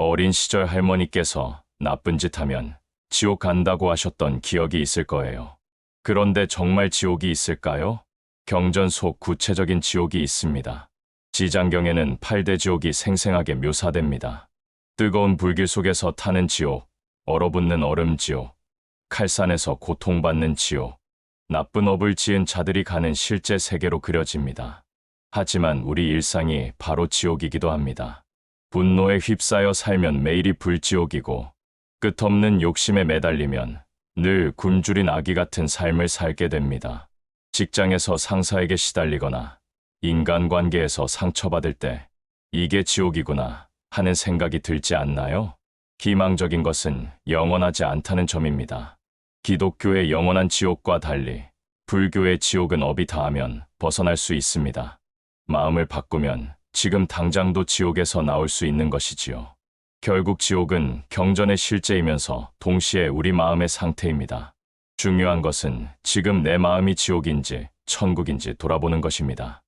어린 시절 할머니께서 나쁜 짓 하면 지옥 간다고 하셨던 기억이 있을 거예요. 그런데 정말 지옥이 있을까요? 경전 속 구체적인 지옥이 있습니다. 지장경에는 8대 지옥이 생생하게 묘사됩니다. 뜨거운 불길 속에서 타는 지옥, 얼어붙는 얼음 지옥, 칼산에서 고통받는 지옥, 나쁜 업을 지은 자들이 가는 실제 세계로 그려집니다. 하지만 우리 일상이 바로 지옥이기도 합니다. 분노에 휩싸여 살면 매일이 불지옥이고 끝없는 욕심에 매달리면 늘 굶주린 아기 같은 삶을 살게 됩니다. 직장에서 상사에게 시달리거나 인간관계에서 상처받을 때 이게 지옥이구나 하는 생각이 들지 않나요? 희망적인 것은 영원하지 않다는 점입니다. 기독교의 영원한 지옥과 달리 불교의 지옥은 업이 닿으면 벗어날 수 있습니다. 마음을 바꾸면 지금 당장도 지옥에서 나올 수 있는 것이지요. 결국 지옥은 경전의 실제이면서 동시에 우리 마음의 상태입니다. 중요한 것은 지금 내 마음이 지옥인지 천국인지 돌아보는 것입니다.